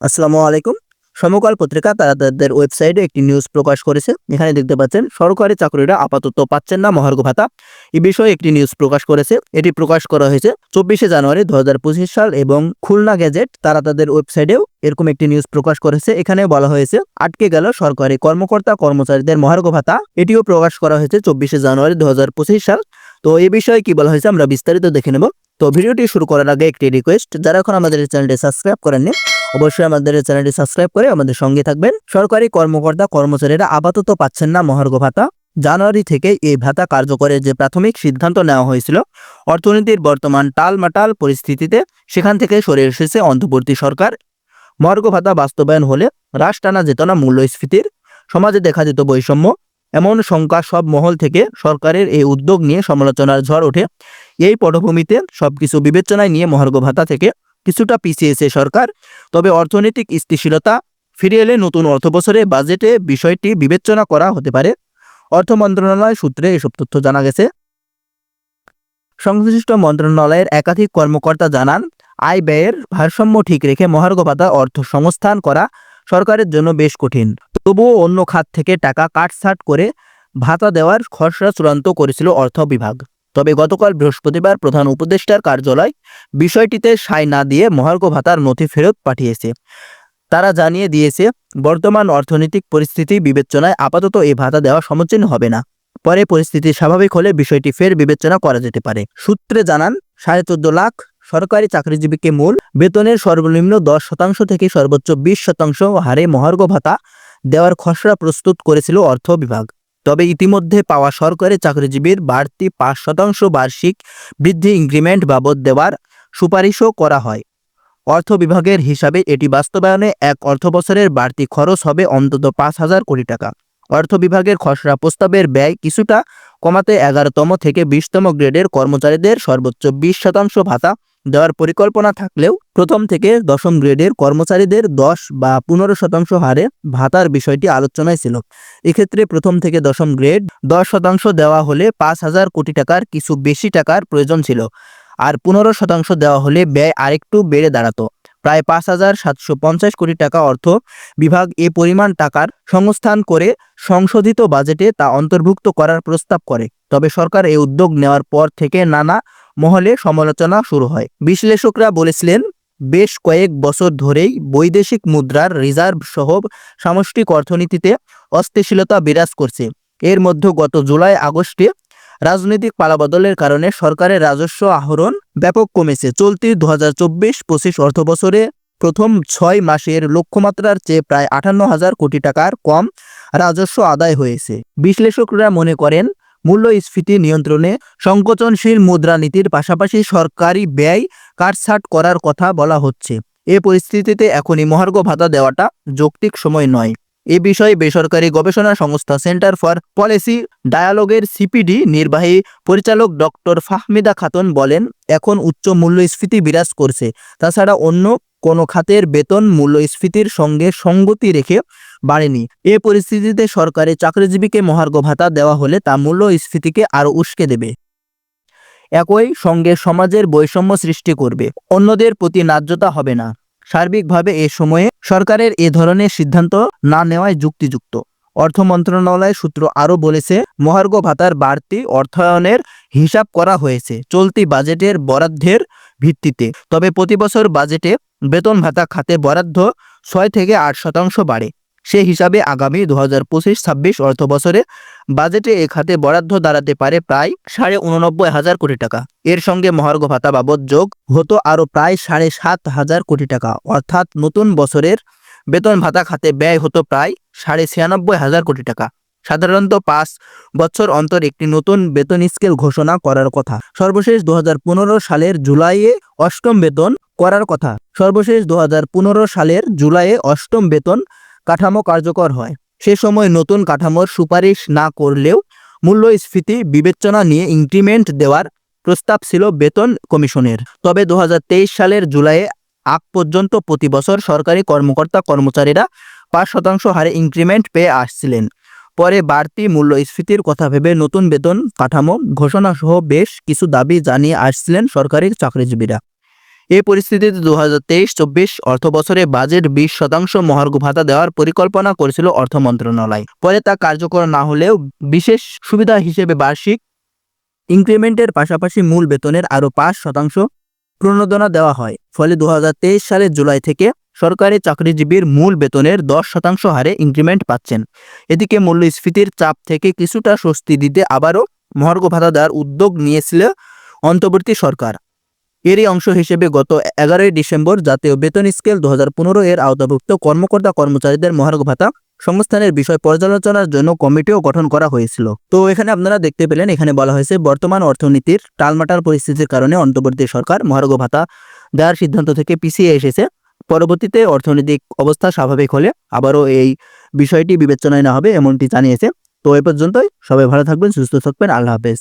আসসালামু আলাইকুম। সমকাল পত্রিকা তারা তাদের ওয়েবসাইটে একটি নিউজ প্রকাশ করেছে। এখানে দেখতে পাচ্ছেন, সরকারি চাকরিরা আপাতত পাচ্ছেন না মহার্ঘ ভাতা। এই বিষয়ে একটি নিউজ প্রকাশ করেছে। এটি প্রকাশ করা হয়েছে চব্বিশে জানুয়ারি দু হাজার পঁচিশ সাল এবং খুলনা গেজেট তারা তাদের ওয়েবসাইটেও এরকম একটি নিউজ প্রকাশ করেছে। এখানে বলা হয়েছে, আটকে গেল সরকারি কর্মকর্তা কর্মচারীদের মহার্ঘ ভাতা। এটিও প্রকাশ করা হয়েছে চব্বিশে জানুয়ারি দু হাজার পঁচিশ সাল। তো এই বিষয়ে কি বলা হয়েছে আমরা বিস্তারিত দেখে নেব। তো ভিডিওটি শুরু করার আগে একটি রিকোয়েস্ট যারা এখন আমাদের চ্যানেলটি সাবস্ক্রাইব করেননি অবশ্যই আমাদের চ্যানেলটি সাবস্ক্রাইব করে আমাদের সঙ্গে থাকবেন। সরকারি কর্মকর্তা, কর্মচারীরা আপাতত পাচ্ছেন না মহার্ঘ ভাতা। জানুয়ারি থেকে এই ভাতা কার্যকরের যে প্রাথমিক সিদ্ধান্ত নেওয়া হয়েছিল, অর্থনীতির বর্তমান টালমাটাল পরিস্থিতিতে সেখান থেকে সরে এসেছে অন্তর্বর্তী সরকার। মহার্ঘ ভাতা বাস্তবায়ন হলে হ্রাস টানা যেত না মূল্যস্ফীতির, সমাজে দেখা যেত বৈষম্য। এমন শঙ্কা সব মহল থেকে সরকারের এই উদ্যোগ নিয়ে সমালোচনার ঝড় ওঠে। এই পটভূমিতে সবকিছু বিবেচনায় নিয়ে মহার্ঘ ভাতা থেকে কিছুটা পিছিয়েছে সরকার, তবে অর্থনৈতিক স্থিতিশীলতা ফিরে এলে নতুন অর্থবছরে বাজেটে বিষয়টি বিবেচনা করা হতে পারে। অর্থ মন্ত্রণালয় সূত্রে এসব তথ্য জানা গেছে। সংশ্লিষ্ট মন্ত্রণালয়ের একাধিক কর্মকর্তা জানান, আয় ব্যয়ের ভারসাম্য ঠিক রেখে মহার্ঘ ভাতা অর্থ সংস্থান করা সরকারের জন্য বেশ কঠিন। তবুও অন্য খাত থেকে টাকা কাটছাট করে ভাতা দেওয়ার খসড়া চূড়ান্ত করেছিল অর্থ বিভাগ। তবে গতকাল বৃহস্পতিবার প্রধান উপদেষ্টার কার্যালয় বিষয়টিতে সায় না দিয়ে মহার্ঘ ভাতার নথি ফেরত পাঠিয়েছে। তারা জানিয়ে দিয়েছে, বর্তমান অর্থনৈতিক পরিস্থিতি বিবেচনায় আপাতত এই ভাতা দেওয়া সমীচীন হবে না। পরে পরিস্থিতি স্বাভাবিক হলে বিষয়টি ফের বিবেচনা করা যেতে পারে। সূত্রে জানান, সাড়ে চোদ্দ লাখ সরকারি চাকরিজীবীকে মূল বেতনের সর্বনিম্ন দশ শতাংশ থেকে সর্বোচ্চ বিশ শতাংশ হারে মহার্ঘ ভাতা দেওয়ার খসড়া প্রস্তুত করেছিল অর্থ বিভাগ। তবে ইতিমধ্যে পাওয়া সরকারি চাকরিজীবীর বাড়তি পাঁচ শতাংশ বার্ষিক বৃদ্ধি ইনক্রিমেন্ট বাবদ দেওয়ার সুপারিশও করা হয়। অর্থ বিভাগের হিসাবে এটি বাস্তবায়নে এক অর্থবছরের বাড়তি খরচ হবে অন্তত পাঁচ হাজার কোটি টাকা। অর্থ বিভাগের খসড়া প্রস্তাবের ব্যয় কিছুটা কমাতে এগারোতম থেকে বিশতম গ্রেডের কর্মচারীদের সর্বোচ্চ বিশ শতাংশ ভাতা দেওয়ার পরিকল্পনা থাকলেও প্রথম থেকে দশম গ্রেডের কর্মচারীদের দশ বা পনেরো শতাংশ হারে ভাতার বিষয়টি আলোচনায় ছিল। এক্ষেত্রে প্রথম থেকে দশম গ্রেড দশ শতাংশ দেওয়া হলে পাঁচ হাজার কোটি টাকার কিছু বেশি টাকার প্রয়োজন ছিল। আর পনেরো শতাংশ দেওয়া হলে ব্যয় আরেকটু বেড়ে দাঁড়াতো। প্রায় পাঁচ হাজার সাতশো পঞ্চাশ কোটি টাকা অর্থ বিভাগ এ পরিমাণ টাকার সংস্থান করে সংশোধিত বাজেটে তা অন্তর্ভুক্ত করার প্রস্তাব করে। তবে সরকার এই উদ্যোগ নেওয়ার পর থেকে নানা মহলে সমালোচনা শুরু হয়। বিশ্লেষকরা বলেছিলেন, বেশ কয়েক বছর ধরেই বৈদেশিক মুদ্রার রিজার্ভ সহ সামষ্টিক অর্থনীতিতে অস্থিতিশীলতা বিরাজ করছে। এর মধ্যে গত জুলাই, আগস্টে রাজনৈতিক পালাবদলের কারণে সরকারের রাজস্ব আহরণ ব্যাপক কমেছে। চলতি দু হাজার চব্বিশ পঁচিশ অর্থবছরে প্রথম ছয় মাসের লক্ষ্যমাত্রার চেয়ে প্রায় আটান্ন হাজার কোটি টাকার কম রাজস্ব আদায় হয়েছে। বিশ্লেষকরা মনে করেন মূল্যস্ফীতি নিয়ন্ত্রণে সংকোচনশীল মুদ্রানীতির পাশাপাশি সরকারি ব্যয় কাটছাট করার কথা বলা হচ্ছে। এ পরিস্থিতিতে এখনই মহার্ঘ ভাতা দেওয়াটা যৌক্তিক সময় নয়। এ বিষয়ে বেসরকারি গবেষণা সংস্থা সেন্টার ফর পলিসি ডায়ালগের সিপিডি নির্বাহী পরিচালক ডক্টর ফাহমিদা খাতুন বলেন, এখন উচ্চ মূল্যস্ফীতি বিরাজ করছে। তাছাড়া অন্য কোনো খাতের বেতন মূল্যস্ফীতির সঙ্গে সঙ্গতি রেখে বাড়েনি। এ পরিস্থিতিতে সরকারি চাকরিজীবীকে মহার্ঘ ভাতা দেওয়া হলে তা মূল্যস্ফীতিকে আরও উস্কে দেবে। একই সঙ্গে সমাজের বৈষম্য সৃষ্টি করবে। অন্যদের প্রতি ন্যায্যতা হবে না। সার্বিকভাবে এ সময়ে সরকারের এ ধরনের সিদ্ধান্ত না নেওয়ায় যুক্তিযুক্ত। অর্থ মন্ত্রণালয় সূত্র আরও বলেছে, মহার্ঘ ভাতার বাড়তি অর্থায়নের হিসাব করা হয়েছে চলতি বাজেটের বরাদ্দের ভিত্তিতে। তবে প্রতি বছর বাজেটে বেতন ভাতা খাতে বরাদ্দ ছয় থেকে আট শতাংশ বাড়ে। সে হিসাবে আগামী দু হাজার পঁচিশ ছাব্বিশ অর্থ বছরে বাজেটে এ খাতে বরাদ্দ দাঁড়াতে পারে প্রায় সাড়ে উননব্বই হাজার কোটি টাকা। এর সঙ্গে মহার্ঘ ভাতা বাবদ যোগ হতো আরও প্রায় সাড়ে সাত হাজার কোটি টাকা। অর্থাৎ নতুন বছরের বেতন ভাতা খাতে ব্যয় হতো প্রায় সাড়ে ছিয়ানব্বই হাজার কোটি টাকা। সাধারণত পাঁচ বছর অন্তর একটি নতুন বেতন স্কেল ঘোষণা করার কথা। সর্বশেষ দু হাজার পনেরো সালের জুলাইয়ে অষ্টম বেতন করার কথা। সর্বশেষ দু হাজার পনেরো সালের জুলাইয়ে অষ্টম বেতন কাঠামো কার্যকর হয়। সে সময় নতুন কাঠামোর সুপারিশ না করলেও মূল্যস্ফীতি বিবেচনা নিয়ে ইনক্রিমেন্ট দেওয়ার প্রস্তাব ছিল বেতন কমিশনের। তবে দু হাজার তেইশ সালের জুলাইয়ে আগ পর্যন্ত প্রতি বছর সরকারি কর্মকর্তা কর্মচারীরা পাঁচ শতাংশ হারে ইনক্রিমেন্ট পেয়ে আসছিলেন। পরে বাড়তি মূল্যস্ফীতির কথা ভেবে নতুন বেতন কাঠামো ঘোষণা সহ বেশ কিছু দাবি জানিয়ে আসছিলেন সরকারি চাকরিজীবীরা। এই পরিস্থিতিতে দু হাজার তেইশ চব্বিশ অর্থ বছরে বাজেট বিশ শতাংশ মহার্ঘ ভাতা দেওয়ার পরিকল্পনা করেছিল অর্থ মন্ত্রণালয়। পরে তা কার্যকর না হলেও বিশেষ সুবিধা হিসেবে বার্ষিক ইনক্রিমেন্টের পাশাপাশি মূল বেতনের আরও পাঁচ শতাংশ প্রণোদনা দেওয়া হয়। ফলে দু হাজার তেইশ সালের জুলাই থেকে সরকারি চাকরিজীবীর মূল বেতনের দশ শতাংশ হারে ইনক্রিমেন্ট পাচ্ছেন। এদিকে মূল্যস্ফীতির চাপ থেকে কিছুটা স্বস্তি দিতে আবারও মহার্ঘ ভাতা দেওয়ার উদ্যোগ নিয়েছিল অন্তর্বর্তী সরকার। এরই অংশ হিসেবে গত এগারোই ডিসেম্বর জাতীয় বেতন স্কেল দু হাজার পনেরো এর আওতাভুক্ত কর্মকর্তা কর্মচারীদের মহার্ঘ ভাতা সংস্থানের বিষয় পর্যালোচনার জন্য কমিটিও গঠন করা হয়েছিল। তো এখানে আপনারা দেখতে পেলেন, এখানে বলা হয়েছে, বর্তমান অর্থনীতির টালমাটাল পরিস্থিতির কারণে অন্তর্বর্তী সরকার মহার্ঘ ভাতা দেওয়ার সিদ্ধান্ত থেকে পিছিয়ে এসেছে। পরবর্তীতে অর্থনৈতিক অবস্থা স্বাভাবিক হলে আবারও এই বিষয়টি বিবেচনায় না হবে, এমনটি জানিয়েছে। তো এ পর্যন্তই। সবাই ভালো থাকবেন, সুস্থ থাকবেন। আল্লাহ হাফেজ।